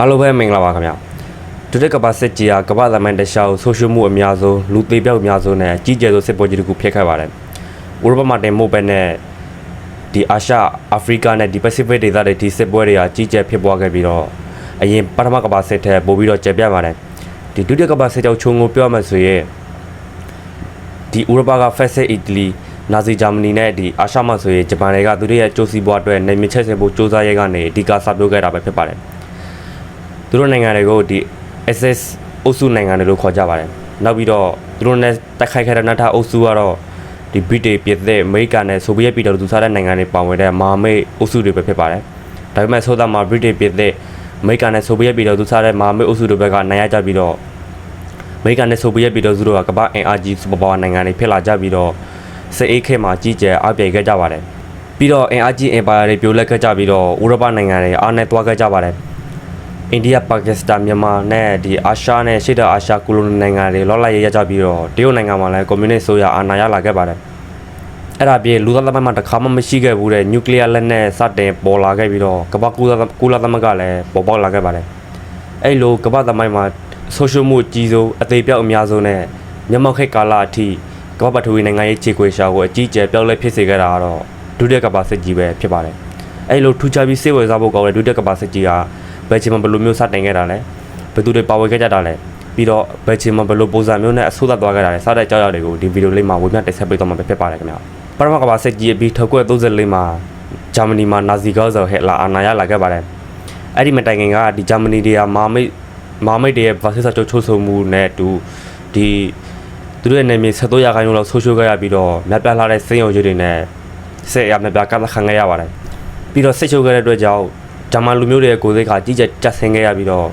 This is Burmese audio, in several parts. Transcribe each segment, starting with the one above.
အားလုံးပဲမင်္ဂလာပါခင်ဗျာဒုတိယကမ္ဘာစစ်ကြီးဟာကမ္ဘာသမိုင်းတစ်လျှောက်ဆိုရှယ်မှုအများဆုံးလူသေးပြောက်အများဆုံးနဲ့အကြီးကျယ်ဆုံးစစ်ပွဲကြီးတစ်ခုဖြစ်ခဲ့ပါတယ်ဥရောပမှာတင်မို့ပဲနဲ့ဒီအာရှအာဖရိကနဲ့ဒီပစိဖိတ်ဒေသတွေဒီစစ်ပွဲတွေဟာကြီးကျယ်ဖြစ်ပွားခဲ့ပြီးတော့အရင်ပထမကမ္ဘာစစ်ထက်ပိုပြီးတော့ကျယ်ပြန့်ပါတယ်ဒီဒုတိယကမ္ဘာစစ်ကြောင့်ခြုံငုံပြောမှဆိုရင်ဒီဥရောပကဖက်စစ်အီတလီနာဇီဂျာမနီနဲ့ဒီအာရှမှာဆိုရင်ဂျပန်တွေကသူတို့ရဲ့ကြိုးစီးပွားအတွက်နေမြင့်ချက်စင်ဖို့စ조사ရဲကနေအဓိကစပြုတ်ခဲ့တာပဲဖြစ်ပါတယ် သူတို့နိုင်ငံတွေကိုဒီ SS အုပ်စုနိုင်ငံတွေလို့ခေါ်ကြပါတယ်နောက်ပြီးတော့သူတို့နဲ့တိုက်ခိုက်ခဲ့တဲ့နောက်ထပ်အုပ်စုကတော့ဒီဗြိတိန်ပြည်သက်အမေရိကန်နဲ့ဆိုဗီယက်ပြည်တော်သူစားတဲ့နိုင်ငံတွေပါဝင်တဲ့မဟာမိတ်အုပ်စုတွေပဲဖြစ်ပါတယ်ဒါပေမဲ့ဆိုတော့မှာဗြိတိန်ပြည်သက်အမေရိကန်နဲ့ဆိုဗီယက်ပြည်တော်သူစားတဲ့မဟာမိတ်အုပ်စုတွေဘက်ကနိုင်ရကြပြီးတော့အမေရိကန်နဲ့ဆိုဗီယက်ပြည်တော်စုတို့ကကမ္ဘာအင်အားကြီးစူပါပါဝါနိုင်ငံတွေဖြစ်လာကြပြီးတော့စစ်အေးခေတ်မှာကြီးကျယ်အပြိုင်ခဲ့ကြပါတယ်ပြီးတော့အင်အားကြီးအင်ပါယာတွေပြိုလဲခဲ့ကြပြီးတော့ဥရောပနိုင်ငံတွေအားနဲ့တွားခဲ့ကြပါတယ် အိန္ဒိယပါကစ္စတန်မြန်မာနဲ့ဒီအာရှနဲ့ရှေ့တောင်အာရှကိုလိုနီနိုင်ငံတွေလောလိုက်ရရကြပြီးတော့တရုတ်နိုင်ငံမှာလည်းကွန်မြူနစ်ဆိုရအာဏာရလာခဲ့ပါတယ်အဲ့ဒါပြင်လူသားသမတ်မှာတစ်ခါမှမရှိခဲ့ဘူးတဲ့နျူကလ িয়ার လက်နက်စတင်ပေါ်လာခဲ့ပြီးတော့ကမ္ဘာကူလာကူလာသမတ်ကလည်းပေါ်ပေါက်လာခဲ့ပါတယ်အဲ့လိုကမ္ဘာသမိုင်းမှာဆိုရှယ်မှုအကြီးဆုံးအသေးပြောက်အများဆုံးနဲ့မြန်မာခေတ်ကာလအထိကမ္ဘာပထဝီနိုင်ငံရေးခြေခွေရှာကိုအကြီးအကျယ်ပြောင်းလဲဖြစ်စေခဲ့တာကတော့ဒုတိယကမ္ဘာစစ်ကြီးပဲဖြစ်ပါတယ်အဲ့လိုထူးခြားပြီးစိတ်ဝင်စားဖို့ကောင်းတဲ့ဒုတိယကမ္ဘာစစ်ကြီးက ဘယ်ချိန်မှာဘယ်လိုမျိုးစတင်ခဲ့တာလဲဘယ်သူတွေပါဝင်ခဲ့ကြတာလဲပြီးတော့ဘယ်ချိန်မှာဘယ်လိုပုံစံမျိုးနဲ့အဆိုးသက်သွားခဲ့တာလဲစတဲ့အကြောင်းအရာတွေကိုဒီဗီဒီယိုလေးမှာဝေမျှတင်ဆက်ပေးသွားမှာပဲဖြစ်ပါတယ်ခင်ဗျာပထမကမ္ဘာစစ်ကြီးအပြီး1934မှာဂျာမနီမှာနာဇီကောဆောင်ဟက်လာအာဏာရလာခဲ့ပါတယ်အဲ့ဒီမတိုင်ခင်ကဒီဂျာမနီတွေကမာမိတ်မာမိတ်တွေရဲ့ဗာစစ်စာချုပ်ချုပ်ဆိုမှုနဲ့တူဒီသူတို့ရဲ့နေမြေ73ရာခိုင်နှုန်းလောက်ဆိုးရှိုးခဲ့ရပြီးတော့မြတ်ပြလှတဲ့စိတ်ရုံကြီးတွေနဲ့စစ်အရာမြတ်ပြကတ်ခံခဲ့ရပါတယ်ပြီးတော့စစ်ချုပ်ခဲ့တဲ့အတွက်ကြောင့် ဂျာမန်လူမျိုးတွေရဲ့ကိုယ်စိတ်ခါကြီးကြပ်ကြဆင်းခဲ့ရပြီးတော့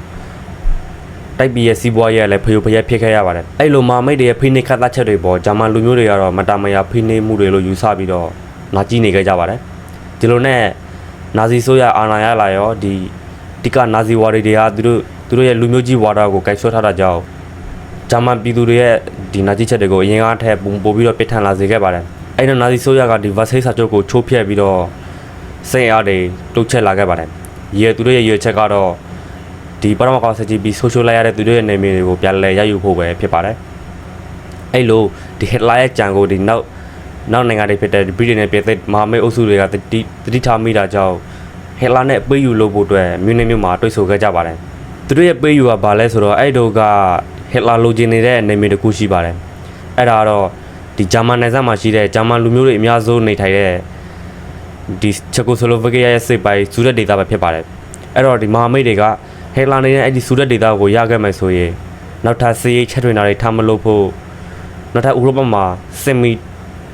တိုက်ပြည်ရဲ့စီးပွားရေးကလည်းဖျို့ဖျက်ဖြစ်ခဲ့ရပါတယ်အဲ့လိုမာမိတ်တွေရဲ့ဖိနှိပ်ခတ်သတ်ချက်တွေပေါ်ဂျာမန်လူမျိုးတွေကတော့မတာမယာဖိနှိပ်မှုတွေလို့ယူဆပြီးတော့နာကြည့်နေခဲ့ကြပါတယ်ဒီလိုနဲ့နာဇီဆိုရအာဏာရလာရောဒီတိကနာဇီဝါဒီတွေကသူတို့သူတို့ရဲ့လူမျိုးကြီးဝါဒကိုကိုက်ဆွဲထားတာကြောင့်ဂျာမန်ပြည်သူတွေရဲ့ဒီနာကြည့်ချက်တွေကိုအရင်ကထက်ပုံပို့ပြီးတော့ပြစ်ထန်လာစေခဲ့ပါတယ်အဲ့တော့နာဇီဆိုရကဒီဗတ်ဆေးစာချုပ်ကိုချိုးဖျက်ပြီးတော့စိတ်အားတွေတုတ်ချက်လာခဲ့ပါတယ် ရေသူတို့ရဲ့ရေချက်ကတော့ဒီပရမကောက်စကြီးပြီးဆိုရှယ်လိုက်ရတဲ့သူတို့ရဲ့နေမည်တွေကိုပြန်လဲရယူဖို့ပဲဖြစ်ပါတယ်အဲ့လိုဒီဟစ်လာရဲ့ကြံကိုဒီနောက်နောက်နိုင်ငံတွေဖြစ်တဲ့ဗြိတိန်နဲ့ပြည်သက်မဟာမိတ်အုပ်စုတွေကတတိတတိထားမိတာကြောင့်ဟစ်လာနဲ့ပေးယူလို့ဖို့အတွက်မြူနစ်မြို့မှာတွေ့ဆုံခဲ့ကြပါတယ်သူတို့ရဲ့ပေးယူကဘာလဲဆိုတော့အဲ့တို့ကဟစ်လာလိုချင်နေတဲ့နေမည်တစ်ခုရှိပါတယ်အဲ့ဒါကတော့ဒီဂျာမန်နယ်စပ်မှာရှိတဲ့ဂျာမန်လူမျိုးတွေအများဆုံးနေထိုင်တဲ့ ဒီချက်ကိုဆလိုဗက်ကီးယားရဲ့စိတ်ပိုင်းစူရက်ဒေတာပဲဖြစ်ပါတယ်အဲ့တော့ဒီမဟာမိတ်တွေကဟဲလာနေတဲ့အဲ့ဒီစူရက်ဒေတာကိုရခဲ့မယ်ဆိုရင်နောက်ထပ်စီးရိတ်ချက်ထွင်တာတွေထားမလို့ဖို့နောက်ထပ်ဥရောပမှာစင်မီ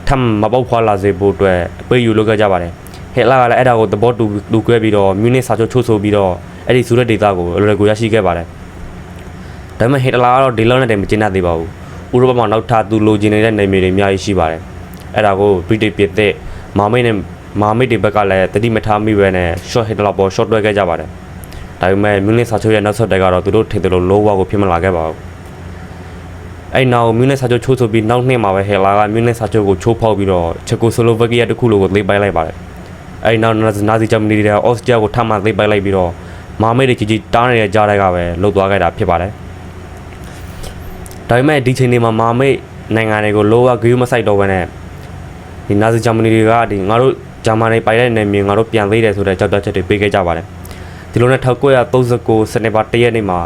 ထပ်မပေါက်ဖွာလာစေဖို့အတွက်အပေးယူလုပ်ခဲ့ကြပါတယ်ဟဲလာကလည်းအဲ့ဒါကိုသဘောတူတူခွဲပြီးတော့မြူနစ်စာချုပ်ချုပ်ဆိုပြီးတော့အဲ့ဒီစူရက်ဒေတာကိုအလွယ်ကူရရှိခဲ့ပါတယ်ဒါပေမဲ့ဟေတလာကတော့ဒီလောက်နဲ့တည်းမကျင်းတတ်သေးပါဘူးဥရောပမှာနောက်ထပ်သူလိုချင်နေတဲ့နေမြေတွေအများကြီးရှိပါတယ်အဲ့ဒါကိုဗြိတိန်ပြည်သက်မာမိတ်နဲ့ မာမိတ်တွေဘက်ကလည်းတတိမထားမိပဲနဲ့ short hit လောက်ပေါ် short တွဲခဲ့ကြပါတယ်ဒါပေမဲ့ Munich စာချုပ်ရဲ့နောက်ဆက်တက်ကတော့သူတို့ထင်တယ်လို့ low wall ကိုဖြစ်မလာခဲ့ပါဘူးအဲ့နောက် Munich စာချုပ်ချိုးဆိုပြီးနောက်နှစ်မှာပဲ Hela က Munich စာချုပ်ကိုချိုးဖောက်ပြီးတော့ Czechoslovakia တခုလိုကိုသိပိုက်လိုက်ပါတယ်အဲ့နောက်နာဇီဂျာမနီတွေက Austria ကိုထပ်မံသိပိုက်လိုက်ပြီးတော့မာမိတ်တွေကြီးကြီးတားနေတဲ့ကြားတွေကပဲလှုပ်သွားခဲ့တာဖြစ်ပါတယ်ဒါပေမဲ့ဒီချိန်တွေမှာမာမိတ်နိုင်ငံတွေကို low wall ဂယူးမဆိုင်တော့ဘဲနဲ့ဒီနာဇီဂျာမနီတွေကဒီငါတို့ ဂျာမန်တွေပိုင်တဲ့နေမြေငါတို့ပြန်သေးတယ်ဆိုတဲ့ကြောက်ကြချက်တွေပေးခဲ့ကြပါတယ်ဒီလိုနဲ့1939စနေပါတရက်နေ့မှာ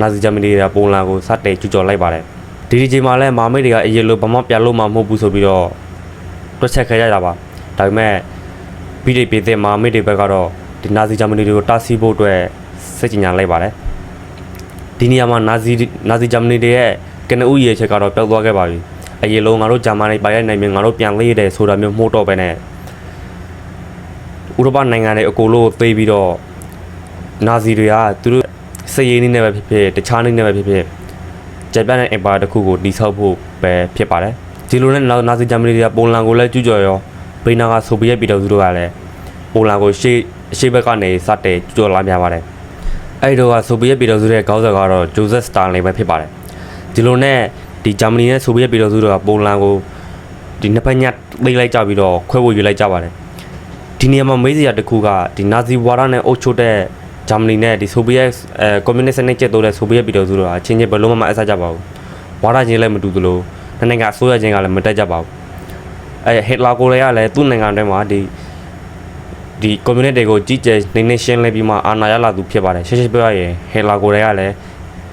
နာဇီဂျာမနီတွေကပိုလန်ကိုစတင်ကျူးကျော်လိုက်ပါတယ်ဒီဒီချိန်မှာလည်းမာမိတ်တွေကအရင်လိုဘာမှပြန်လို့မှမဟုတ်ဘူးဆိုပြီးတော့တွက်ချက်ခဲ့ရတာပါဒါပေမဲ့ပြီးတဲ့ပြည်သက်မာမိတ်တွေဘက်ကတော့ဒီနာဇီဂျာမနီတွေကိုတားဆီးဖို့အတွက်စိတ်ကြင်ညာလိုက်ပါတယ်ဒီနေရာမှာနာဇီနာဇီဂျာမနီတွေရဲ့ကနဦးရေချက်ကတော့ပျောက်သွားခဲ့ပါပြီအရင်လုံးငါတို့ဂျာမန်တွေပိုင်တဲ့နိုင်မြေငါတို့ပြန်လေးရတယ်ဆိုတာမျိုးမှုတော့ပဲနဲ့ ဥရောပနိုင်ငံတွေအကုန်လုံးကိုသိပြီးတော့နာဇီတွေကသူတို့စည်ရင်းနေနဲ့ပဲဖြစ်ဖြစ်တခြားနေနဲ့ပဲဖြစ်ဖြစ်ဂျပန်နဲ့အင်ပါယာတစ်ခုကိုတိဆောက်ဖို့ပဲဖြစ်ပါတယ်ဒီလိုနဲ့နောက်နာဇီဂျာမနီတွေကပိုလန်ကိုလည်းကျူးကျော်ရောဘေးနာကဆိုဗီယက်ပြည်တော်စုတို့ကလည်းပိုလန်ကိုရှေ့အရှေ့ဘက်ကနေစတဲ့ကျူးကျော်လာများပါတယ်အဲ့ဒီတော့ကဆိုဗီယက်ပြည်တော်စုရဲ့ခေါင်းဆောင်ကတော့ဂျိုဇက်စတာလင်ပဲဖြစ်ပါတယ်ဒီလိုနဲ့ဒီဂျာမနီနဲ့ဆိုဗီယက်ပြည်တော်စုတို့ကပိုလန်ကိုဒီနှစ်ဖက်ညက်သိမ်းလိုက်ကြပြီးတော့ခွဲဝေယူလိုက်ကြပါတယ် ဒီနေရာမှာမေးစရာတစ်ခုကဒီနာဇီဝါဒနဲ့အုပ်ချုပ်တဲ့ဂျာမနီနဲ့ဒီဆိုဗီယက်အဲကွန်မြူနစ်စနစ်ကျက်တိုးတဲ့ဆိုဗီယက်ပြည်တော်စုတို့ကအချင်းချင်းဘယ်လုံးမှမအဆက်ကြပါဘူးဝါဒချင်းလည်းမတူသလိုနှစ်နိုင်ငံအစိုးရချင်းကလည်းမတက်ကြပါဘူးအဲဟစ်လာကိုလည်းကလည်းသူ့နိုင်ငံထဲမှာဒီဒီကွန်မြူနစ်တွေကိုကြီးကျယ်နေနေရှင်းလင်းပြီးမှအာဏာရလာသူဖြစ်ပါတယ်ရှင်းရှင်းပြောရရင်ဟစ်လာကိုလည်းကလည်း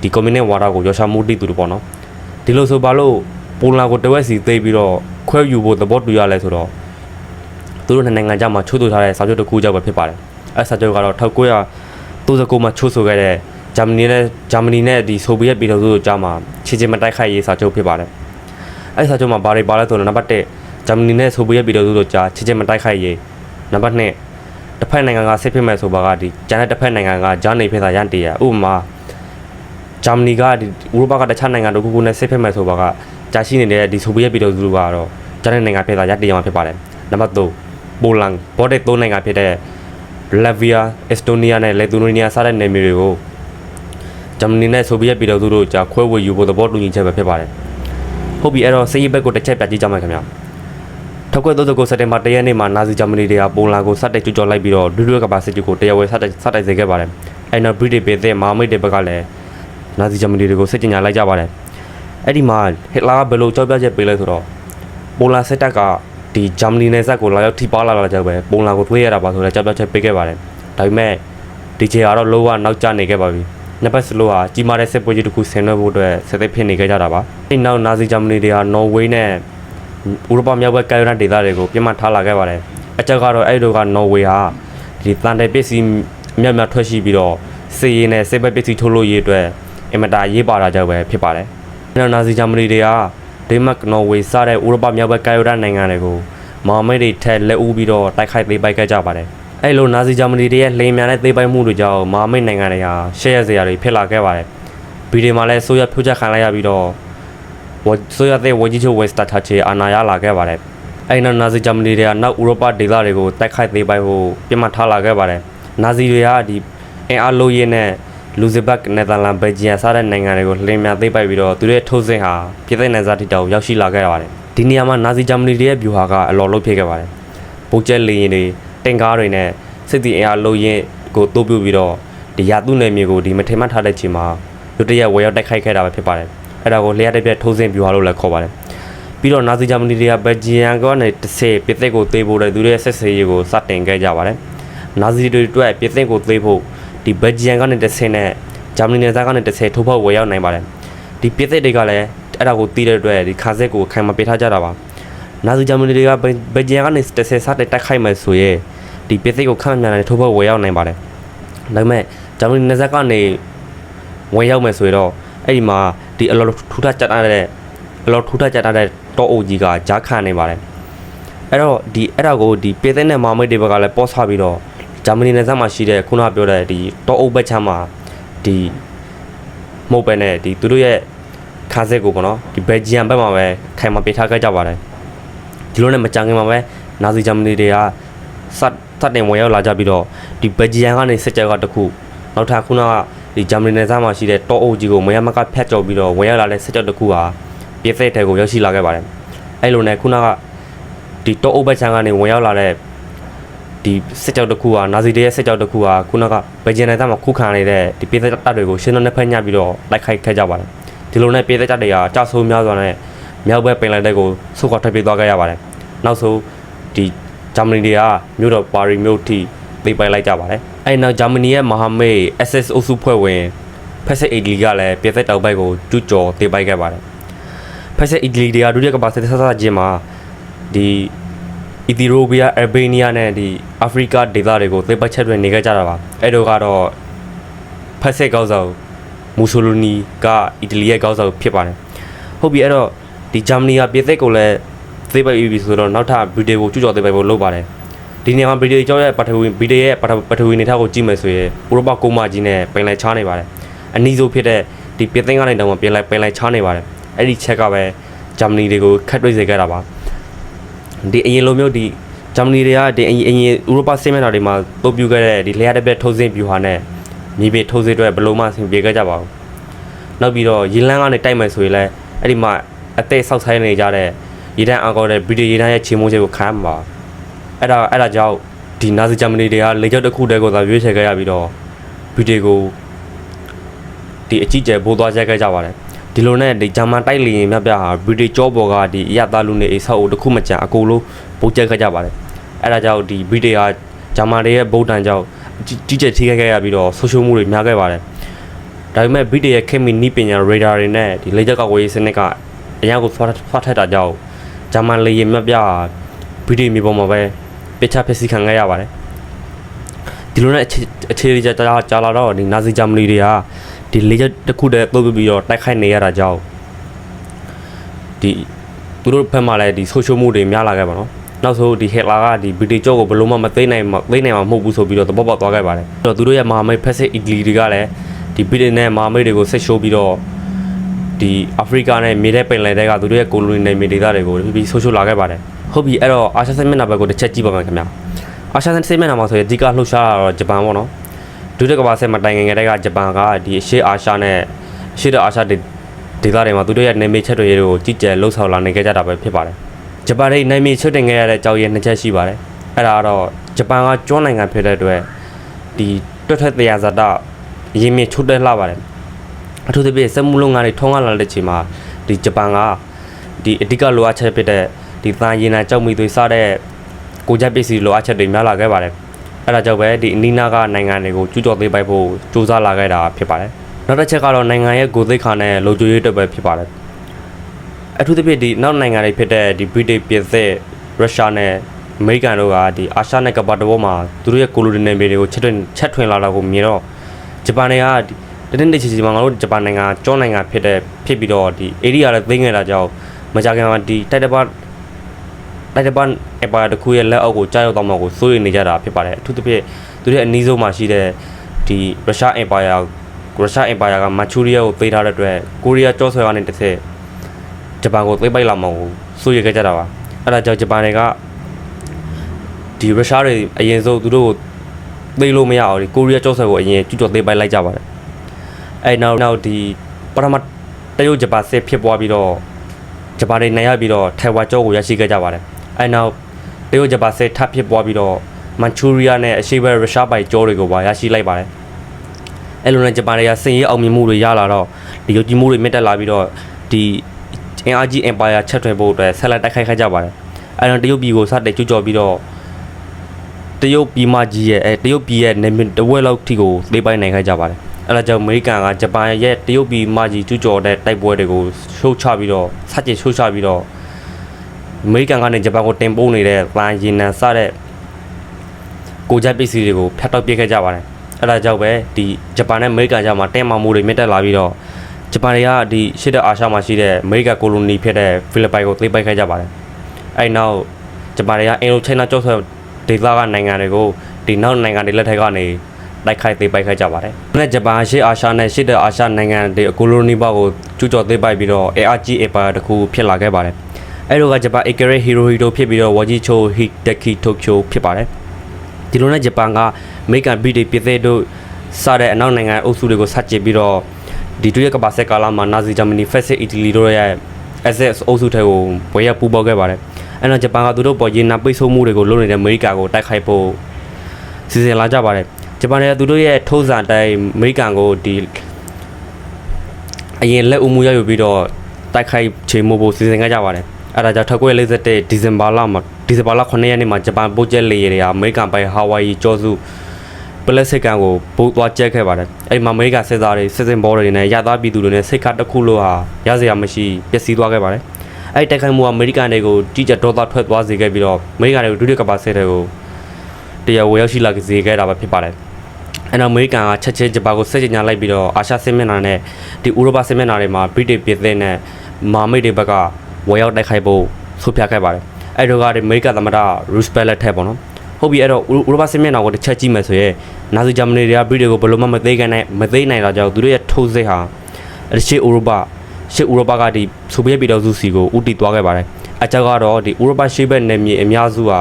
ဒီကွန်မြူနစ်ဝါဒကိုရောရှာမှုတိသူတို့ပေါ့နော်ဒီလိုဆိုပါလို့ပိုလန်ကိုတဝက်စီသိမ်းပြီးတော့ခွဲယူဖို့သဘောတူရလဲဆိုတော့ သူတို့နှစ်နိုင်ငံကြားမှာချိုးဆိုထားတဲ့စာချုပ်တစ်ခုကြောင့်ပဲဖြစ်ပါတယ်အဲစာချုပ်ကတော့1939မှာချိုးဆိုခဲ့တဲ့ဂျာမနီနဲ့ဂျာမနီနဲ့ဒီဆိုဗီယက်ပြည်ထောင်စုတို့ကြားမှာချစ်ချင်းမတိုက်ခိုက်ရေးစာချုပ်ဖြစ်ပါတယ်အဲစာချုပ်မှာဘာတွေပါလဲဆိုတော့နံပါတ်1ဂျာမနီနဲ့ဆိုဗီယက်ပြည်ထောင်စုတို့ကြားချစ်ချင်းမတိုက်ခိုက်ရေးနံပါတ်2တစ်ဖက်နိုင်ငံကစစ်ဖြစ်မဲ့ဆိုပါကဒီဂျာနဲ့တစ်ဖက်နိုင်ငံကဂျာနေဖြစ်တာရန်တရဥပမာဂျာမနီကဒီဥရောပကတခြားနိုင်ငံတို့ကူကူနဲ့စစ်ဖြစ်မဲ့ဆိုပါကကြာရှိနေတဲ့ဒီဆိုဗီယက်ပြည်ထောင်စုတို့ကတော့ဂျာနဲ့နိုင်ငံဖြစ်တာရန်တရမှာဖြစ်ပါတယ်နံပါတ်3 ပိုလန်ဘော်ဒက်3နိုင်ငံဖြစ်တဲ့လတ်ဗီးယားအက်စတိုးနီးယားနဲ့လက်သူနီးယားစတဲ့နယ်မြေတွေကိုဂျာမနီနဲ့ဆိုဗီယက်ပြည်ထောင်စုတို့ကြားခွဲဝေယူဖို့သဘောတူညီချက်ပဲဖြစ်ပါတယ်။ဟုတ်ပြီအဲ့တော့စစ်ရေးဘက်ကိုတစ်ချက်ပြကြည့်ကြမှာခင်ဗျာ။ထောက်ကွက်39စက်တင်ဘာ1ရက်နေ့မှာနာဇီဂျာမနီတွေကပိုလန်ကိုစတက်ကျူးကျော်လိုက်ပြီးတော့ဒုတိယကမ္ဘာစစ်ကြီးကိုတရားဝင်စတက်စတက်စေခဲ့ပါတယ်။အဲ့နောက်ဗြိတိန်ပြည်သက်မာမိတ်တွေဘက်ကလည်းနာဇီဂျာမနီတွေကိုစစ်ကြညာလိုက်ကြပါတယ်။အဲ့ဒီမှာဟစ်လာကဘယ်လိုကြောက်ပြချက်ပေးလဲဆိုတော့ပိုလန်စစ်တပ်က ဒီဂျာမနီနယ်စပ်ကိုလာရောက်ထိပါလာလာကြပဲပိုလန်ကိုတွေးရတာပါဆိုတော့ကြောက်ပြချက်ပေးခဲ့ပါတယ်။ဒါပေမဲ့ဒီချေကတော့လောကနောက်ကျနေခဲ့ပါပြီ။နှစ်ပတ်စလို့ဟာကြီးမားတဲ့စစ်ပွဲကြီးတစ်ခုဆင်နွှဲဖို့အတွက်စစ်သက်ဖြစ်နေခဲ့ကြတာပါ။ဒီနောက်နာဇီဂျာမနီတွေကနော်ဝေးနဲ့ဥရောပမြောက်ဘက်ကရိုရန်ဒေသတွေကိုပြစ်မှတ်ထားလာခဲ့ပါတယ်။အချက်ကတော့အဲ့တို့ကနော်ဝေးဟာဒီတန်တယ်ပစ္စည်းအများများထွက်ရှိပြီးတော့စစ်ရေးနဲ့စစ်ဘက်ပစ္စည်းထုတ်လို့ရေးအတွက်အင်မတာရေးပါတာကြောင့်ပဲဖြစ်ပါတယ်။နောက်နာဇီဂျာမနီတွေက ဒိမတ်နော်ဝေးစတဲ့ဥရောပမြောက်ဘက်ကရိုရန်နိုင်ငံတွေကိုမဟာမိတ်တွေထက်လက်ဦးပြီးတော့တိုက်ခိုက်သိမ်းပိုက်ခဲ့ကြပါတယ်။အဲ့လိုနာဇီဂျာမနီတွေရဲ့လိမ်မြန်တဲ့သိမ်းပိုက်မှုတွေကြောင့်မဟာမိတ်နိုင်ငံတွေဟာရှက်ရစရာတွေဖြစ်လာခဲ့ပါတယ်။ဗီဒီယိုမှာလည်းဆိုရဖြိုးချက်ခံလိုက်ရပြီးတော့ဝဆိုရတဲ့ဝကြီးချိုဝက်စတာချာချေအာနာရလာခဲ့ပါတယ်။အဲ့နောက်နာဇီဂျာမနီတွေကနောက်ဥရောပဒေသတွေကိုတိုက်ခိုက်သိမ်းပိုက်ဖို့ပြစ်မှတ်ထားလာခဲ့ပါတယ်။နာဇီတွေကဒီအင်အားလို့ရင်းနဲ့ လူဇီဘတ်နယ်သာလန်ဘယ်ဂျီယံစတဲ့နိုင်ငံတွေကိုလှိမ်မြန်သိမ်းပိုက်ပြီးတော့သူတို့ရဲ့ထိုးစစ်ဟာပြည်သက်နယ်စပ်ထိတောင်ရောက်ရှိလာခဲ့ပါတယ်။ဒီနေရာမှာနာဇီဂျာမနီတွေရဲ့ဗျူဟာကအလော်လုံးဖြစ်ခဲ့ပါတယ်။ပုတ်ကျက်လေရင်တွေတင်ကားတွေနဲ့စစ်တီအင်အားလို့ရင်းကိုတိုးပြပြီးတော့ဒီရာသူနယ်မြေကိုဒီမထေမှတ်ထားတဲ့ချိန်မှာလူတစ်ရက်ဝယ်ရောက်တိုက်ခိုက်ခဲ့တာပဲဖြစ်ပါတယ်။အဲ့ဒါကိုလျှက်တစ်ပြက်ထိုးစင်ဗျူဟာလို့လည်းခေါ်ပါတယ်။ပြီးတော့နာဇီဂျာမနီတွေကဘယ်ဂျီယံကနေ30ပြည်သက်ကိုသေးဖို့တဲ့သူတွေရဲ့ဆက်ဆံရေးကိုစတင်ခဲ့ကြပါတယ်။နာဇီတွေအတွက်ပြည်သက်ကိုသေးဖို့ ဒီဘယ်ဂျီယံကနေ30နဲ့ဂျာမနီနယ်သားကနေ30ထိုးဖို့ဝယ်ရောက်နိုင်ပါတယ်။ဒီပြည်သက်တွေကလည်းအဲ့ဒါကိုတီးတဲ့အတွက်ဒီခါဆက်ကိုခံမပေးထားကြတာပါနာဇီဂျာမနီတွေကဘယ်ဂျီယံကနေ30စတဲ့တိုက်ခိုက်မယ်ဆိုရင်ဒီပြည်သက်ကိုခန့်မြန်တဲ့ထိုးဖို့ဝယ်ရောက်နိုင်ပါတယ်။ဒါပေမဲ့ဂျာမနီနယ်စပ်ကနေဝင်ရောက်မယ်ဆိုရင်တော့အဲ့ဒီမှာဒီအလော်ထူထကြက်ထားတဲ့အလော်ထူထကြက်ထားတဲ့တောအုပ်ကြီးကဂျားခန့်နေပါတယ်။အဲ့တော့ဒီအဲ့ဒါကိုဒီပြည်သက်နဲ့မာမိတ်တွေဘက်ကလည်းပေါ်ဆပြီးတော့ ဂျာမနီနယ်စပ်မှာရှိတဲ့ခုနပြောတဲ့ဒီတောအုပ်ဘက်ချမ်းမှာဒီမဟုတ်ပဲနဲ့ဒီသူတို့ရဲ့ခါဆက်ကိုပေါ့နော်ဒီဘယ်ဂျီယံဘက်မှာပဲခိုင်မှာပေးထားခဲ့ကြပါတယ်ဒီလိုနဲ့မကြခင်မှာပဲနာဇီဂျာမနီတွေကစတ်စတ်တင်ဝင်ရောက်လာကြပြီးတော့ဒီဘယ်ဂျီယံကနေစစ်ကြောက်ကတစ်ခုနောက်ထပ်ခုနကဒီဂျာမနီနယ်စပ်မှာရှိတဲ့တောအုပ်ကြီးကိုမရမကဖျက်ကျော်ပြီးတော့ဝင်ရောက်လာတဲ့စစ်ကြောက်တစ်ခုဟာပြည်သက်တဲ့ကိုရောက်ရှိလာခဲ့ပါတယ်အဲ့လိုနဲ့ခုနကဒီတောအုပ်ဘက်ချမ်းကနေဝင်ရောက်လာတဲ့ ဒီစစ်ကြောက်တစ်ခုဟာနာဇီတွေရဲ့စစ်ကြောက်တစ်ခုဟာခုနကဘယ်ဂျီယံနယ်စပ်မှာခုခံနေတဲ့ဒီပြည်သက်တပ်တွေကိုရှင်းတော့နဲ့ဖက်ညပ်ပြီးတော့တိုက်ခိုက်ခဲ့ကြပါတယ်ဒီလိုနဲ့ပြည်သက်ကြတွေကကြောက်ဆိုးများစွာနဲ့မြောက်ဘက်ပင်လယ်တပ်ကိုဆုတ်ခွာထွက်ပြေးသွားခဲ့ရပါတယ်။နောက်ဆုံးဒီဂျာမနီတွေကမြို့တော်ပါရီမြို့ထိသိမ်းပိုက်လိုက်ကြပါတယ်။အဲဒီနောက်ဂျာမနီရဲ့မဟာမိတ် SS အုပ်စုဖွဲ့ဝင်ဖက်ဆက်အီတလီကလည်းပြည်သက်တောက်ဘက်ကိုကျူးကျော်သိမ်းပိုက်ခဲ့ပါတယ်။ဖက်ဆက်အီတလီတွေကဒုတိယကမ္ဘာစစ်ဆဆချင်းမှာဒီ အီသီယိုးပီးယားအယ်ဘေးနီးယားနဲ့ဒီအာဖရိကဒေသတွေကိုသိမ်းပိုက်ချက်တွေနေခဲ့ကြတာပါ။အဲတို့ကတော့ဖက်ဆက်ကောက်ဆောင်မူဆိုလိုနီကအီတလီရဲ့ကောက်ဆောင်ဖြစ်ပါတယ်ဟုတ်ပြီအဲ့တော့ဒီဂျာမနီကပြည်သက်ကိုလည်းသိပိုက်ပြီးပြီဆိုတော့နောက်ထပ်ဗီဒီယိုကိုကျူးကျော်သိပိုက်ဖို့လုပ်ပါတယ်ဒီနေရာမှာဗီဒီယိုကြောရဲ့ပထဝီဗီဒီယိုရဲ့ပထဝီနေထားကိုကြည့်မယ်ဆိုရင်ဥရောပကုန်းမကြီးနဲ့ပင်လယ်ချားနေပါတယ်အနည်းဆုံးဖြစ်တဲ့ဒီပြည်သက်ကနေတောင်မှပင်လယ်ပင်လယ်ချားနေပါတယ်အဲ့ဒီချက်ကပဲဂျာမနီတွေကိုခက်တွေ့စေခဲ့တာပါ ဒီအရင်လိုမျိုးဒီဂျာမနီတွေကဒီအရင်အရင်ဥရောပစစ်မျက်နှာတွေမှာတိုးပြခဲ့တဲ့ဒီလျှက်တစ်ပြက်ထိုးစင်းဗျူဟာနဲ့မြေပြင်ထိုးစစ်တွေဘယ်လုံးမှဆင်ပြေခဲ့ကြပါဘူး။နောက်ပြီးတော့ရေလန်းကနေတိုက်မယ်ဆိုရင်လည်းအဲ့ဒီမှာအသက်ဆောက်ဆိုင်နေကြတဲ့ရေတန်းအောင်ကောတဲ့ဗီဒီယိုရေတန်းရဲ့ချေမိုးချက်ကိုခံရမှာ။အဲ့ဒါအဲ့ဒါကြောင့်ဒီနာဇီဂျာမနီတွေကလေကြောက်တစ်ခုတည်းကိုသာရွေးချယ်ခဲ့ရပြီးတော့ဗီဒီယိုကိုဒီအကြီးကျယ်ဘိုးသွားရိုက်ခဲ့ကြပါတယ် ဒီလိုနဲ့ဒီဂျာမန်တိုက်လီရင်မြတ်ပြဟာဗီဒီယိုကြောပေါ်ကဒီအရသားလူနေအိဆောက်အုပ်တစ်ခုမှကြံအကုန်လုံးပိုးကျက်ခဲ့ကြပါတယ်အဲ့ဒါကြောင့်ဒီဗီဒီယိုဟာဂျာမန်တွေရဲ့ဗုဒ္ဓံကြောင့်ကြီးကျယ်ထိခဲ့ခဲ့ရပြီးတော့ဆိုရှယ်မှုတွေများခဲ့ပါတယ်ဒါပေမဲ့ဗီဒီယိုရဲ့ခေတ်မီနီးပညာရေဒါတွေနဲ့ဒီလေကြောက်ကဝေးစနစ်ကအရာကိုဖွာဖွာထက်တာကြောင့်ဂျာမန်လေရင်မြတ်ပြဟာဗီဒီယိုမြေပေါ်မှာပဲပြချဖက်စီခံခဲ့ရပါတယ် ဒီလိုနဲ့အခြေအခြေအနေကြာကြာကြာလာတော့ဒီနာဇီဂျာမနီတွေကဒီလေချက်တစ်ခုတည်းသုံးပြီးတော့တိုက်ခိုက်နေရတာကြောင့်ဒီသူတို့ဘက်မှလည်းဒီဆိုရှယ်မှုတွေများလာခဲ့ပါတော့နောက်ဆုံးဒီဟက်လာကဒီဗီဒီယိုကိုဘယ်လိုမှမသိနိုင်မသိနိုင်မှာမဟုတ်ဘူးဆိုပြီးတော့သဘောပေါက်သွားခဲ့ပါတယ်အဲ့တော့သူတို့ရဲ့မဟာမိတ်ဖက်စစ်အီတလီတွေကလည်းဒီဗီဒီယိုနဲ့မဟာမိတ်တွေကိုဆက်ရှိုးပြီးတော့ဒီအာဖရိကနဲ့မြေတဲ့ပင်လယ်တွေကသူတို့ရဲ့ကိုလိုနီနယ်မြေဒေသတွေကိုပြီးဆိုရှယ်လာခဲ့ပါတယ်ဟုတ်ပြီအဲ့တော့အာရှစမျက်နှာဘက်ကိုတစ်ချက်ကြည့်ပါမယ်ခင်ဗျာ အာရှန်စိတ်မျက်နှာမှာဆိုရင်အဓိကလှုပ်ရှားတာတော့ဂျပန်ပေါ့နော်ဒုတိယကမ္ဘာစစ်မှာတိုင်ငင်ငယ်တဲ့ကဂျပန်ကဒီအရှေ့အာရှနဲ့အရှေ့တောင်အာရှဒေဒေသတွေမှာသူတို့ရဲ့နေမြေချက်တွေကိုကြီးကျယ်လှုပ်ဆောင်လာနေကြတာပဲဖြစ်ပါတယ်ဂျပန်ရဲ့နေမြေချက်တင်ခဲ့ရတဲ့အကြောင်းရင်းနှစ်ချက်ရှိပါတယ်အဲ့ဒါကတော့ဂျပန်ကကျွန်းနိုင်ငံဖြစ်တဲ့အတွက်ဒီတွတ်ထက်တရားဇာတရင်းမြစ်ချုပ်တက်လှပါတယ်အထူးသဖြင့်စက်မှုလုပ်ငန်းတွေထုံးကားလာတဲ့ချိန်မှာဒီဂျပန်ကဒီအဓိကလိုအပ်ချက်ဖြစ်တဲ့ဒီသံရင်နာကြောက်မီသွေးစားတဲ့ ကိုကြက်ပစ္စည်းလိုအပ်ချက်တွေများလာခဲ့ပါတယ်။အဲဒါကြောင့်ပဲဒီအနီးနားကနိုင်ငံတွေကိုကျူးကျော်သိမ်းပိုက်ဖို့စူးစမ်းလာခဲ့တာဖြစ်ပါတယ်။နောက်တစ်ချက်ကတော့နိုင်ငံရဲ့ကိုယ်သိက္ခာနဲ့လုံခြုံရေးအတွက်ပဲဖြစ်ပါတယ်။အထူးသဖြင့်ဒီနောက်နိုင်ငံတွေဖြစ်တဲ့ဒီဗြိတိန်ပြင်သစ်ရုရှားနဲ့အမေရိကန်တို့ကဒီအာရှနဲ့ကမ္ဘာတစ်ဝက်မှာသူတို့ရဲ့ကိုလိုနီနယ်မြေတွေကိုချက်ထွင်ချက်ထွင်လာတာကိုမြင်တော့ဂျပန်တွေကဒီတနေ့နေ့ချီချီမှာငါတို့ဂျပန်နိုင်ငံကျောနိုင်ငံဖြစ်တဲ့ဖြစ်ပြီးတော့ဒီ area လည်းသိမ်းခဲ့တာကြောင့်မကြခင်မှာဒီတိုက်တပတ်တိုက်တပန် အပါတခုရဲ့လက်အောက်ကိုကြားရောက်တော့မှကိုစိုးရိမ်နေကြတာဖြစ်ပါတယ်အထူးသဖြင့်သူတို့ရဲ့အနီးဆုံးမှာရှိတဲ့ဒီရုရှားအင်ပါယာရုရှားအင်ပါယာကမချူရီးယားကိုသိမ်းထားတဲ့အတွက်ကိုရီးယားကြောဆွဲကနေတစ်ဆက်ဂျပန်ကိုသိမ်းပိုက်လာမှကိုစိုးရိမ်ခဲ့ကြတာပါအဲ့ဒါကြောင့်ဂျပန်တွေကဒီရုရှားတွေအရင်ဆုံးသူတို့ကိုသိမ်းလို့မရအောင်ဒီကိုရီးယားကြောဆွဲကိုအရင်ကျူးကျော်သိမ်းပိုက်လိုက်ကြပါတယ်အဲ့နောက်နောက်ဒီပထမတရုတ်ဂျပန်စစ်ဖြစ်ပွားပြီးတော့ဂျပန်တွေနိုင်ရပြီးတော့ထိုင်ဝမ်ကျောကိုရရှိခဲ့ကြပါတယ်အဲနောက် တရုတ်ဂျပန်စစ်ထပ်ဖြစ်ပွားပြီးတော့မန်ချူရီးယားနဲ့အရှေ့ဘက်ရုရှားပိုင်ကျောတွေကိုပါရရှိလိုက်ပါတယ်အဲလိုနဲ့ဂျပန်တွေကစင်ရေးအောင်မြင်မှုတွေရလာတော့ဒီယုံကြည်မှုတွေမြင့်တက်လာပြီးတော့ဒီအင်အားကြီး empire ချက်ထွင်ဖို့အတွက်ဆက်လက်တိုက်ခိုက်ခဲ့ကြပါတယ်အဲတော့တရုတ်ပြည်ကိုစတင်ကျူးကျော်ပြီးတော့တရုတ်ပြည်မကြီးရဲ့အဲတရုတ်ပြည်ရဲ့နေမတဝက်လောက်ထိကိုသိပိုင်နိုင်ခဲ့ကြပါတယ်အဲဒါကြောင့်အမေရိကန်ကဂျပန်ရဲ့တရုတ်ပြည်မကြီးကျူးကျော်တဲ့တိုက်ပွဲတွေကိုရှုတ်ချပြီးတော့စတင်ရှုတ်ချပြီးတော့ အမေရိကန်ကနေဂျပန်ကိုတင်ပို့နေတဲ့ဗန်ရင်နံစတဲ့ကိုကြက်ပစ္စည်းတွေကိုဖျက်တော့ပြစ်ခဲ့ကြပါတယ်အဲဒါကြောင့်ပဲဒီဂျပန်နဲ့အမေရိကန်ကြားမှာတင်းမာမှုတွေမြင့်တက်လာပြီးတော့ဂျပန်တွေကဒီရှစ်တဲ့အာရှမှာရှိတဲ့အမေရိကန်ကိုလိုနီဖြစ်တဲ့ဖိလစ်ပိုင်ကိုသိမ်းပိုက်ခဲ့ကြပါတယ်အဲနောက်ဂျပန်တွေကအင်ဒိုချိုင်းနာကျောက်ဆွဲဒေသကနိုင်ငံတွေကိုဒီနောက်နိုင်ငံတွေလက်ထက်ကနေတိုက်ခိုက်သိမ်းပိုက်ခဲ့ကြပါတယ်။နဲ့ဂျပန်ရှေ့အာရှနဲ့ရှစ်တဲ့အာရှနိုင်ငံတွေအကိုလိုနီဘောက်ကိုကျူးကျော်သိမ်းပိုက်ပြီးတော့ ARG Empire တခုဖြစ်လာခဲ့ပါတယ်။ အဲ့လိုကဂျပန် Akira Hirohito ဖြစ်ပြီးတော့ Wajicho Hideki Tokyo ဖြစ်ပါတယ်ဒီလိုနဲ့ဂျပန်ကအမေရိကန်ဗြိတိန်ပြည်သက်တို့စတဲ့အနောက်နိုင်ငံအုပ်စုတွေကိုဆက်ကျစ်ပြီးတော့ဒီဒုတိယကမ္ဘာစစ်ကာလမှာနာဇီဂျာမနီဖက်စစ်အီတလီတို့ရဲ့ SS အုပ်စုထဲကိုဘွေရပူးပေါက်ခဲ့ပါတယ်အဲ့တော့ဂျပန်ကသူတို့ပေါ်ရေနာပိတ်ဆို့မှုတွေကိုလုပ်နေတဲ့အမေရိကန်ကိုတိုက်ခိုက်ဖို့စီစဉ်လာကြပါတယ်ဂျပန်တွေကသူတို့ရဲ့ထိုးစာတိုင်းအမေရိကန်ကိုဒီအရင်လက်ဦးမှုရယူပြီးတော့တိုက်ခိုက်ချိန်မှုဖို့စီစဉ်ခဲ့ကြပါတယ် အဲ့ဒါကြောင့်1941ဒီဇင်ဘာလမှာဒီဇင်ဘာလ9ရက်နေ့မှာဂျပန်ပို့ကျက်လေယာဉ်တွေအမေရိကန်ပိုင်ဟာဝိုင်ယီကျောစုပလက်စစ်ကန်ကိုပို့သွားကျက်ခဲ့ပါတယ်အဲ့ဒီမှာအမေရိကန်စစ်သားတွေစစ်စင်ဘောတွေနဲ့ရသားပြည်သူတွေနဲ့စိတ်ခတ်တစ်ခုလို့ဟာရစရာမရှိပျက်စီးသွားခဲ့ပါတယ်အဲ့ဒီတိုက်ခိုက်မှုကအမေရိကန်တွေကိုကြီးကြပ်ဒေါသထွက်သွားစေခဲ့ပြီးတော့အမေရိကန်တွေကိုဒုတိယကမ္ဘာစစ်တွေကိုတရားဝင်ရောက်ရှိလာစေခဲ့တာပဲဖြစ်ပါတယ်အဲ့တော့အမေရိကန်ကချက်ချင်းဂျပန်ကိုစစ်ကြညာလိုက်ပြီးတော့အာရှစစ်မျက်နှာနဲ့ဒီဥရောပစစ်မျက်နှာတွေမှာဗြိတိန်ပြည်သက်နဲ့မာမိတ်တွေဘက်က ဝယ်ရောက်တိုက်ခိုက်ဖို့ဆိုဖြတ်ခဲ့ပါတယ်အဲ့တော့ကဒီအမေရိကန်သမ္မတရူစပက်လက်ထက်ပေါ့နော်ဟုတ်ပြီအဲ့တော့ဥရောပစစ်မျက်နှာကိုတစ်ချက်ကြည့်မယ်ဆိုရင်နာဇီဂျာမနီတွေကဗြိတိန်ကိုဘယ်လိုမှမသိခဲ့နိုင်မသိနိုင်တာကြောင့်သူတို့ရဲ့ထိုးစစ်ဟာရှေ့ဥရောပရှေ့ဥရောပကဒီဆိုဗီယက်ပြည်တော်စုစီကိုဥတီသွားခဲ့ပါတယ်အချက်ကတော့ဒီဥရောပရှေ့ဘက်နယ်မြေအများစုဟာ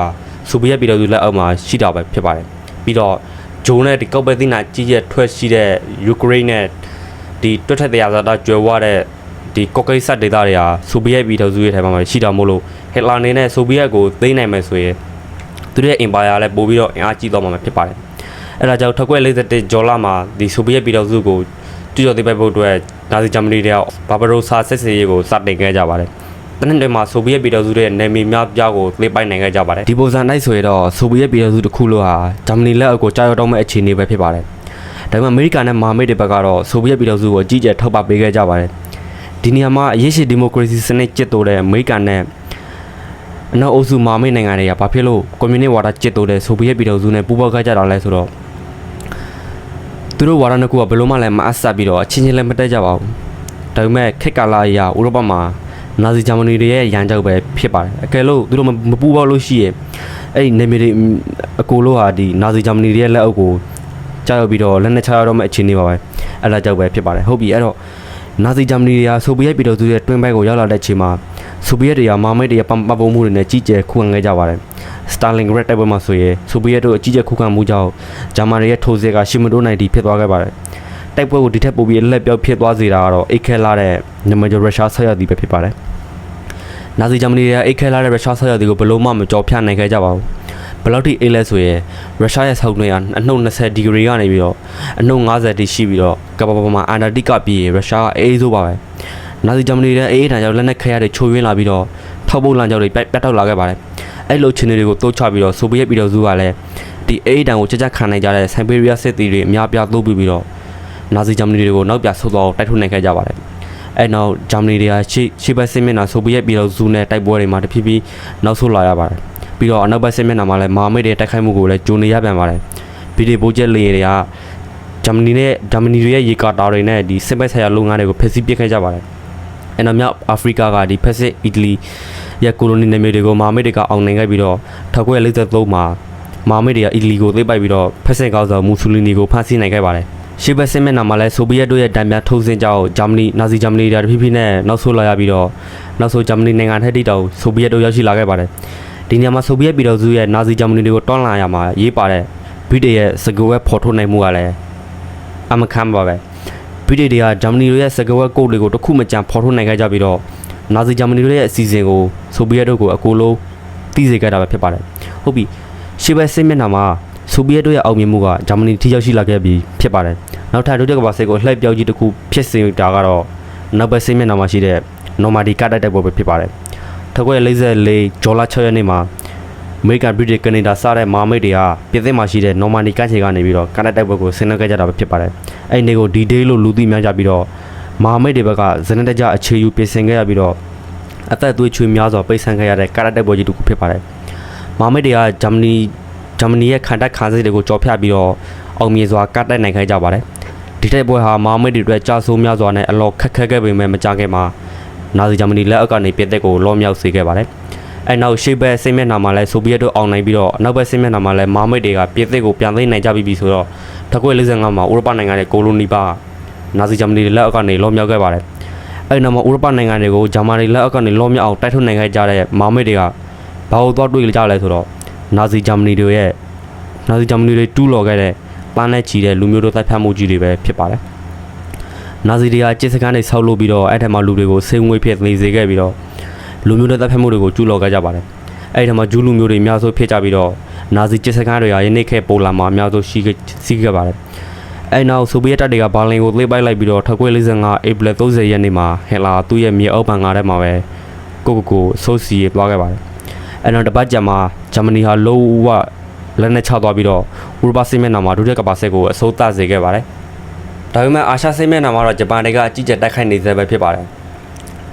ဆိုဗီယက်ပြည်တော်စုလက်အောက်မှာရှိတာပဲဖြစ်ပါတယ်ပြီးတော့ဂျိုးနဲ့ဒီကောက်ပဲသိနာကြီးရဲ့ထွက်ရှိတဲ့ယူကရိန်းနဲ့ဒီတွတ်ထက်တရားဇာတာကျွယ်ဝတဲ့ ဒီကော့ကိတ်ဆတ်ဒေသတွေဟာဆိုဗီယက်ပြည်တော်စုရဲ့ထဲမှာရှိတာမို့လို့ဟစ်လာနေနဲ့ဆိုဗီယက်ကိုသိမ်းနိုင်မယ်ဆိုရင်သူတို့ရဲ့ empire လည်းပို့ပြီးတော့အင်အားကြီးသွားမှာဖြစ်ပါတယ်အဲ့ဒါကြောင့်ထုတ်ွက်41ဂျော်လာမှာဒီဆိုဗီယက်ပြည်တော်စုကိုကျူးကျော်သိမ်းပိုက်ဖို့အတွက်နာဇီဂျာမနီတွေကဘာဘရိုဆာစစ်စေးရေးကိုစတင်ခဲ့ကြပါတယ်တနင်္လာနေ့မှာဆိုဗီယက်ပြည်တော်စုရဲ့နယ်မြေများပြားကိုသိမ်းပိုက်နိုင်ခဲ့ကြပါတယ်ဒီပုံစံတိုင်းဆိုရင်တော့ဆိုဗီယက်ပြည်တော်စုတစ်ခုလို့ဟာဂျာမနီလက်အောက်ကိုကြာရောက်တော့မဲ့အခြေအနေပဲဖြစ်ပါတယ်ဒါပေမဲ့အမေရိကန်နဲ့မဟာမိတ်တွေဘက်ကတော့ဆိုဗီယက်ပြည်တော်စုကိုအကြီးအကျယ်ထောက်ပံ့ပေးခဲ့ကြပါတယ် ဒီနေရာမှာအရေးရှိဒီမိုကရေစီစနစ်ကျစ်တိုးတဲ့အမေရိကန်နဲ့အနောက်အုပ်စုမဟာမိတ်နိုင်ငံတွေကဘာဖြစ်လို့ကွန်မြူနတီဝါဒကျစ်တိုးတဲ့ဆိုဗီယက်ပြည်တော်စုနဲ့ပူးပေါင်းခဲ့ကြတာလဲဆိုတော့သူတို့ဝါဒနှစ်ခုကဘယ်လိုမှလည်းမအပ်ဆက်ပြီးတော့အချင်းချင်းလည်းမတက်ကြပါဘူးဒါပေမဲ့ခက်ကာလာအရာဥရောပမှာနာဇီဂျာမနီတွေရဲ့ရန်ကြောက်ပဲဖြစ်ပါတယ်အကယ်လို့သူတို့မပူးပေါင်းလို့ရှိရင်အဲ့ဒီနေမီတွေအကိုလို့ဟာဒီနာဇီဂျာမနီတွေရဲ့လက်အောက်ကိုကြောက်ပြီးတော့လက်နဲ့ချရတော့မဲ့အခြေအနေပါပဲအဲ့ဒါကြောက်ပဲဖြစ်ပါတယ်ဟုတ်ပြီအဲ့တော့ နာဇီဂျာမနီတွေကဆိုဗီယက်ပြည်တော်စုရဲ့တွင်းဘက်ကိုရောက်လာတဲ့အချိန်မှာဆိုဗီယက်တွေကမာမိတ်တွေရဲ့ပပပုံမှုတွေနဲ့ကြီးကျယ်ခုခံခဲ့ကြပါတယ်။စတာလင်ဂရက်တိုက်ပွဲမှာဆိုရင်ဆိုဗီယက်တို့အကြီးကျယ်ခုခံမှုကြောင့်ဂျာမန်တွေရဲ့ထိုးစစ်ကရှီမတိုနိုင်တီဖြစ်သွားခဲ့ပါတယ်။တိုက်ပွဲကိုဒီထက်ပိုပြီးအလက်ပြောက်ဖြစ်သွားစေတာကတော့အိတ်ခဲလာတဲ့နမဂျရုရှားဆက်ရသည်ပဲဖြစ်ပါတယ်။နာဇီဂျာမနီတွေကအိတ်ခဲလာတဲ့ရုရှားဆက်ရသည်ကိုဘယ်လို့မှမကြော်ဖြတ်နိုင်ခဲ့ကြပါဘူး။ ဘယ်လောက်ထိအေးလဲဆိုရင်ရုရှားရဲ့ဆောက်နှွေးကအနှုတ်20ဒီဂရီကနေပြီးတော့အနှုတ်50တိရှိပြီးတော့ကပ္ပပမှာအန်တာတိကပြီးရင်ရုရှားကအေးဆိုးပါပဲနာဇီဂျာမနီရဲ့အေးအေးတန်ကြောင့်လက်နက်ခဲရတွေချိုးယွင်းလာပြီးတော့ထောက်ပို့လမ်းကြောင်းတွေပြတ်ပြတ်တောက်လာခဲ့ပါတယ်အဲ့လိုချင်းတွေကိုတိုးချပြီးတော့ဆိုဗီယက်ပြည်တော်စုကလည်းဒီအေးတန်ကိုကြကြခံနိုင်ကြတဲ့ဆိုင်ဘေးရီးယားစစ်သည်တွေအများပြားသိုးပြီးပြီးတော့နာဇီဂျာမနီတွေကိုနောက်ပြဆုတ်သွားတိုက်ထုတ်နိုင်ခဲ့ကြပါတယ်အဲ့နောက်ဂျာမနီတွေကရှေ့ရှေ့ဘက်စစ်မျက်နှာဆိုဗီယက်ပြည်တော်စုနဲ့တိုက်ပွဲတွေမှာတဖြည်းဖြည်းနောက်ဆုတ်လာရပါတယ် ပြီးတော့အနောက်ဘက်စစ်မျက်နှာမှာလည်းမာမိတ်တွေတိုက်ခိုက်မှုကိုလည်းဂျိုနေရပြန်ပါတယ်ဗီဒီယိုချက်လေတွေကဂျာမနီနဲ့ဂျာမနီတွေရဲ့ရေကာတာတွေနဲ့ဒီစစ်ဘက်ဆိုင်ရာလုပ်ငန်းတွေကိုဖျက်ဆီးပစ်ခဲ့ကြပါတယ်အဲ့နောက်မြောက်အာဖရိကကဒီဖက်စစ်အီတလီရဲ့ကိုလိုနီနယ်မြေတွေကိုမာမိတ်တွေကအောင်နိုင်ခဲ့ပြီးတော့1943မှာမာမိတ်တွေကအီတလီကိုသိမ်းပိုက်ပြီးတော့ဖက်စစ်ကောက်ဆောင်မူဆူလီနီကိုဖမ်းဆီးနိုင်ခဲ့ပါတယ်ရှေ့ဘက်စစ်မျက်နှာမှာလည်းဆိုဗီယက်တို့ရဲ့တံမြထိုးစင်းကြောင့်ဂျာမနီနာဇီဂျာမနီတွေတဖြည်းဖြည်းနဲ့နောက်ဆုတ်လာရပြီးတော့နောက်ဆိုဂျာမနီနိုင်ငံထက်တိတောင်ဆိုဗီယက်တို့ရောက်ရှိလာခဲ့ပါတယ် ဒီနေရာမှာဆိုဗီယက်ပြည်တော်စုရဲ့နာဇီဂျာမနီတွေကိုတွန်းလှန်ရမှာရေးပါတဲ့ဗြိတိန်ရဲ့စကွဲဖော်ထုတ်နိုင်မှုကလည်းအမခံပါပဲဗြိတိန်တွေကဂျာမနီတို့ရဲ့စကွဲကုတ်တွေကိုတစ်ခုမကြံဖော်ထုတ်နိုင်ခဲ့ကြပြီးတော့နာဇီဂျာမနီတို့ရဲ့အစီအစဉ်ကိုဆိုဗီယက်တို့ကိုအကိုလုံးသိစေခဲ့တာပဲဖြစ်ပါတယ်ဟုတ်ပြီရှေ့ဘက်စစ်မျက်နှာမှာဆိုဗီယက်တို့ရဲ့အောင်မြင်မှုကဂျာမနီထိရောက်ရှိလာခဲ့ပြီးဖြစ်ပါတယ်နောက်ထပ်ဒုတိယကမ္ဘာစစ်ကိုလှည့်ပြောက်ကြီးတစ်ခုဖြစ်စေတာကတော့နောက်ဘက်စစ်မျက်နှာမှာရှိတဲ့နော်မာဒီကတိုက်တိုက်ပွဲပဲဖြစ်ပါတယ် 1944ဂျော်လာ6ရက်နေ့မှာအမေရိကန်ဗြိတိန်ကနေဒါစတဲ့မဟာမိတ်တွေကပြည်သစ်မှာရှိတဲ့နော်မာဒီကချေကနေပြီးတော့ကတိုက်တိုက်ပွဲကိုဆင်နွှဲခဲ့ကြတာပဲဖြစ်ပါတယ်အဲ့ဒီနေ့ကိုဒီဒေးလို့လူသိများကြပြီးတော့မဟာမိတ်တွေဘက်ကဇနတကြအခြေယူပြင်ဆင်ခဲ့ရပြီးတော့အသက်သွေးချွေးများစွာပိတ်ဆန်ခဲ့ရတဲ့ကတိုက်ပွဲကြီးတစ်ခုဖြစ်ပါတယ်မဟာမိတ်တွေကဂျာမနီဂျာမနီရဲ့ခံတပ်ခါစစ်တွေကိုကြော်ဖြတ်ပြီးတော့အောင်မြင်စွာကတိုက်နိုင်ခဲ့ကြပါတယ်ဒီတိုက်ပွဲဟာမဟာမိတ်တွေအတွက်ကြာဆိုးများစွာနဲ့အလောခက်ခဲခဲ့ပေမဲ့မကြခင်မှာ နာဇီဂျာမနီလက်အောက်ကနေပြည်သက်ကိုလောမြောက်စေခဲ့ပါတယ်အဲနောက်ရှေ့ဘက်စိတ်မျက်နှာမှာလည်းဆိုဗီယက်တို့အောင်နိုင်ပြီးတော့နောက်ဘက်စိတ်မျက်နှာမှာလည်းမာမိတ်တွေကပြည်သက်ကိုပြန်သိမ်းနိုင်ကြပြီပြီဆိုတော့1945မှာဥရောပနိုင်ငံရဲ့ကိုလိုနီပါနာဇီဂျာမနီလက်အောက်ကနေလောမြောက်ခဲ့ပါတယ်အဲဒီနောက်မှာဥရောပနိုင်ငံတွေကိုဂျာမနီလက်အောက်ကနေလောမြောက်အောင်တိုက်ထုတ်နိုင်ခဲ့ကြတဲ့မာမိတ်တွေကဘာလို့တော့တွေ့ကြလဲဆိုတော့နာဇီဂျာမနီတွေရဲ့နာဇီဂျာမနီတွေတူးလော်ခဲ့တဲ့ပန်းနဲ့ချီတဲ့လူမျိုးတို့တပ်ဖြတ်မှုကြီးတွေပဲဖြစ်ပါတယ် နာဇီတွေကစစ်စခန်းတွေဆောက်လုပ်ပြီးတော့အဲ့ထက်မှာလူတွေကိုစိတ်ငွေဖြစ်နေစေခဲ့ပြီးတော့လူမျိုးတွေတပ်ဖြတ်မှုတွေကိုကျူးလော်ခဲ့ကြပါတယ်အဲ့ထက်မှာဂျူးလူမျိုးတွေအများဆုံးဖြစ်ကြပြီးတော့နာဇီစစ်စခန်းတွေကယနေ့ခေတ်ပိုလန်မှာအများဆုံးရှိခဲ့စီးခဲ့ပါတယ်အဲ့နောက်ဆိုဗီယက်တပ်တွေကဘာလင်ကိုသိမ်းပိုက်လိုက်ပြီးတော့1945ဧပြီ30ရက်နေ့မှာဟင်လာသူ့ရဲ့မြေအောက်ပံငါးထဲမှာပဲကိုကိုကိုဆိုးစီရေးသွားခဲ့ပါတယ်အဲ့နောက်တစ်ပတ်ကြာမှာဂျာမနီဟာလုံးဝလက်နဲ့ချသွားပြီးတော့ဥရောပစစ်မျက်နှာမှာဒုတိယကမ္ဘာစစ်ကိုအစိုးသစေခဲ့ပါတယ် ဒါပေမဲ့အာရှစစ်မျက်နှာမှာတော့ဂျပန်တွေကအကြီးကျယ်တိုက်ခိုက်နေသေးပဲဖြစ်ပါတယ်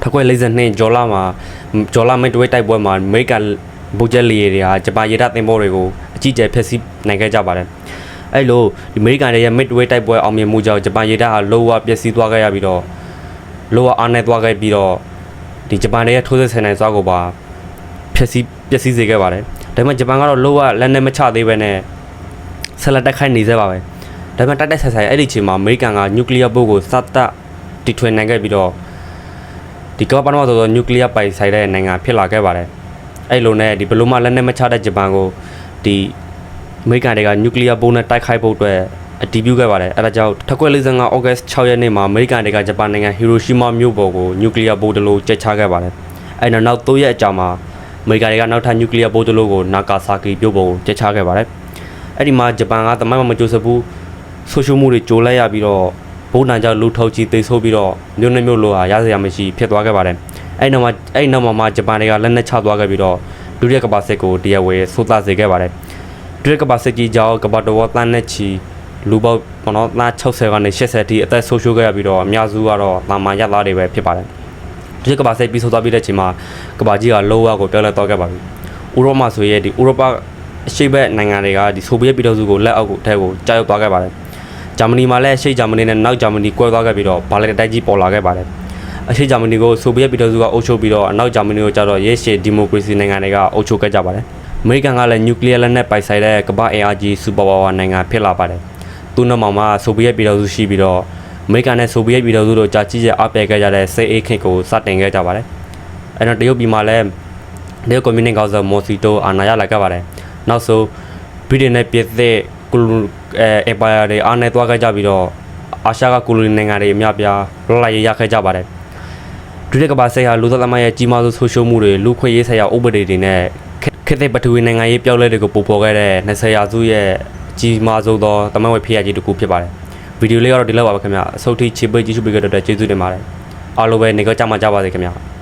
1942ဂျော်လာမှာဂျော်လာမစ်ဒဝေးတိုက်ပွဲမှာအမေရိကန်ဘူဂျက်လီတွေကဂျပန်ရေတပ်သင်္ဘောတွေကိုအကြီးကျယ်ဖျက်ဆီးနိုင်ခဲ့ကြပါတယ်အဲ့လိုဒီအမေရိကန်တွေရဲ့ midway တိုက်ပွဲအောင်မြင်မှုကြောင့်ဂျပန်ရေတပ်ဟာလောဝပျက်စီးသွားခဲ့ရပြီးတော့လောဝအားနဲ့သွားခဲ့ပြီးတော့ဒီဂျပန်တွေရဲ့ထိုးစစ်ဆင်နိုင်စွာကိုပါဖျက်ဆီးပျက်စီးစေခဲ့ပါတယ်ဒါပေမဲ့ဂျပန်ကတော့လောဝလက်နဲ့မချသေးပဲနဲ့ဆက်လက်တိုက်ခိုက်နေသေးပါပဲ ဒါပေမဲ့တိုက်တိုက်ဆက်ဆက်အဲ့ဒီအချိန်မှာအမေရိကန်ကနျူကလ িয়ার ဘုတ်ကိုစတပ်တီထွင်နိုင်ခဲ့ပြီးတော့ဒီကမ္ဘာပေါ်မှာဆိုတော့နျူကလ িয়ার ပိုင်ဆိုင်တဲ့နိုင်ငံဖြစ်လာခဲ့ပါတယ်အဲ့လိုနဲ့ဒီဘလို့မှလက်နဲ့မချတဲ့ဂျပန်ကိုဒီအမေရိကန်တွေကနျူကလ িয়ার ဘုံနဲ့တိုက်ခိုက်ဖို့အတွက်အတည်ပြုခဲ့ပါတယ်အဲဒါကြောင့်1945ဩဂတ်6ရက်နေ့မှာအမေရိကန်တွေကဂျပန်နိုင်ငံဟီရိုရှီမာမြို့ပေါ်ကိုနျူကလ িয়ার ဘုံတလို့ကျက်ချခဲ့ပါတယ်အဲနောက်နောက်3ရက်အကြာမှာအမေရိကန်တွေကနောက်ထပ်နျူကလ িয়ার ဘုံတလို့ကိုနာဂါဆာကီမြို့ပေါ်ကိုကျက်ချခဲ့ပါတယ် အဲ့ဒီမှာဂျပန်ကတမိုင်းမှာမကြိုးစဘူး ဆိုရှယ်မှုတွေကြိုလိုက်ရပြီးတော့ဘုံတန်ကြောင့်လူထုတ်ကြီးသိမ်းဆိုးပြီးတော့မြို့နှမြို့လိုဟာရစရာမရှိဖြစ်သွားခဲ့ပါတယ်အဲ့နောက်မှာအဲ့နောက်မှာမှဂျပန်တွေကလက်နက်ချသွားခဲ့ပြီးတော့ဒုတိယကမ္ဘာစစ်ကိုတရားဝင်ဆိုးသားစေခဲ့ပါတယ်ဒုတိယကမ္ဘာစစ်ကြီးကြောင့်ကမ္ဘာတော်တန်းနဲ့ချီလူပေါက်ပေါ့နော်သား60ကနေ80တိအသက်ဆုံးရှုံးခဲ့ရပြီးတော့အများစုကတော့တာမန်ရသားတွေပဲဖြစ်ပါတယ်ဒီကမ္ဘာစိတ်ပြီးဆိုသွားပြီးတဲ့အချိန်မှာကမ္ဘာကြီးကလောဝကိုပြောင်းလဲတော့ခဲ့ပါပြီ။ဥရောပမှာဆိုရဲဒီဥရောပအရှေ့ဘက်နိုင်ငံတွေကဒီဆိုဗီယက်ပြည်ထောင်စုကိုလက်အောက်ကိုအထက်ကိုကြားရောက်သွားခဲ့ပါတယ်။ ဂျာမနီမှာလည်းအရှေ့ဂျာမနီနဲ့နောက်ဂျာမနီကွဲသွားခဲ့ပြီးတော့ဘာလင်တိုက်ကြီးပေါ်လာခဲ့ပါတယ်။အရှေ့ဂျာမနီကိုဆိုဗီယက်ပြည်ထောင်စုကအုပ်ချုပ်ပြီးတော့အနောက်ဂျာမနီကိုကျတော့ရဲရှေဒီမိုကရေစီနိုင်ငံတွေကအုပ်ချုပ်ခဲ့ကြပါတယ်။အမေရိကန်ကလည်းနျူကလ িয়ার လက်နက်ပိုင်ဆိုင်တဲ့ကမ္ဘာအင်အားကြီးစူပါပါဝါနိုင်ငံဖြစ်လာပါတယ်။သူ့နောက်မှာဆိုဗီယက်ပြည်ထောင်စုရှိပြီးတော့အမေရိကန်နဲ့ဆိုဗီယက်ပြည်ထောင်စုတို့ကြာကြီးကျယ်အပယ်ခဲ့ကြတဲ့စစ်အေးခေတ်ကိုစတင်ခဲ့ကြပါတယ်။အဲ့တော့တရုတ်ပြည်မှာလည်းတရုတ်ကွန်မြူနစ်ကောင်စီမော်စီတိုအာဏာရလာခဲ့ပါတယ်။နောက်ဆုံးဗြိတိန်နဲ့ပြည်သက် ကူလူအဲအပါယာတွေအာဏာသွားခဲ့ကြပြီးတော့အာရှကကူလူနိုင်ငံတွေအများပြားလွတ်လပ်ရေးရခဲ့ကြပါတယ်။ဒုတိယကမ္ဘာစစ်ဟာလူသားသမိုင်းရဲ့ကြီးမားဆုံးဆိုးရှုံးမှုတွေလူခွင့်ရေးဆိုင်ရာဥပဒေတွေနဲ့ခေတ်သစ်ပထဝီနိုင်ငံရေးပြောင်းလဲတွေကိုပုံဖော်ခဲ့တဲ့20ရာစုရဲ့ကြီးမားဆုံးသောတမန်ဝဲဖြစ်ရကြီးတစ်ခုဖြစ်ပါတယ်။ဗီဒီယိုလေးကတော့ဒီလောက်ပါပဲခင်ဗျာ။အဆုတ်ထိချေပေးကြည့်ရှုပေးကြတဲ့အတွက်ကျေးဇူးတင်ပါတယ်။အားလုံးပဲနေကြကြမှာကြပါစေခင်ဗျာ။